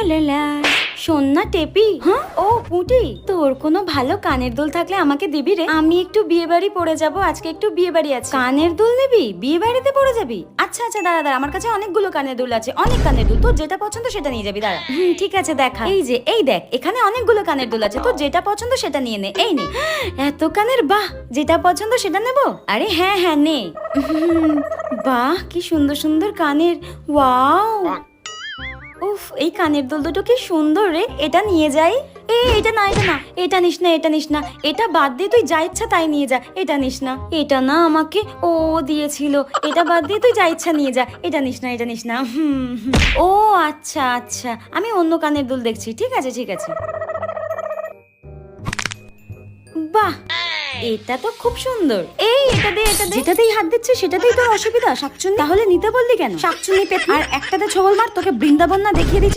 লা লা টেপি হ্যাঁ ও পুটি তোর কোনো ভালো কানের দুল থাকলে আমাকে দিবি রে আমি একটু বিয়ে বাড়ি পড়ে যাব আজকে একটু বিয়ে বাড়ি আছে কানের দুল নিবি বিয়ে বাড়িতে পড়ে যাবি আচ্ছা আচ্ছা দাঁড়া দাঁড়া আমার কাছে অনেকগুলো কানের দুল আছে অনেক কানের দুল তোর যেটা পছন্দ সেটা নিয়ে যাবি দাঁড়া হুম ঠিক আছে দেখা এই যে এই দেখ এখানে অনেকগুলো কানের দুল আছে তোর যেটা পছন্দ সেটা নিয়ে নে এই নে এত কানের বাহ যেটা পছন্দ সেটা নেব আরে হ্যাঁ হ্যাঁ নে বাহ কি সুন্দর সুন্দর কানের ওয়াও উফ, এই কানের দুল দুটো কি সুন্দর রে। এটা নিয়ে যাই। এ, এটা না এটা না। এটা নিস না, এটা নিস না। এটা বাদ দিয়ে তুই যা ইচ্ছা তাই নিয়ে যা। এটা নিস না। এটা না আমাকে ও দিয়েছিল। এটা বাদ দিয়ে তুই যা ইচ্ছা নিয়ে যা। এটা নিস না, এটা নিস না। ও আচ্ছা আচ্ছা। আমি অন্য কানের দুল দেখছি। ঠিক আছে ঠিক আছে। বাহ! এটা তো খুব সুন্দর। এটা দে এটা দে। যেটাতেই হাত দিচ্ছে সেটাতেই তোর অসুবিধা শাকচুন্নি। তাহলে নিতে বললি কেন? শাকচুন্নি পেট আর একটাতে ছবল মার তোকে বৃন্দাবন না দেখিয়ে দিচ্ছি।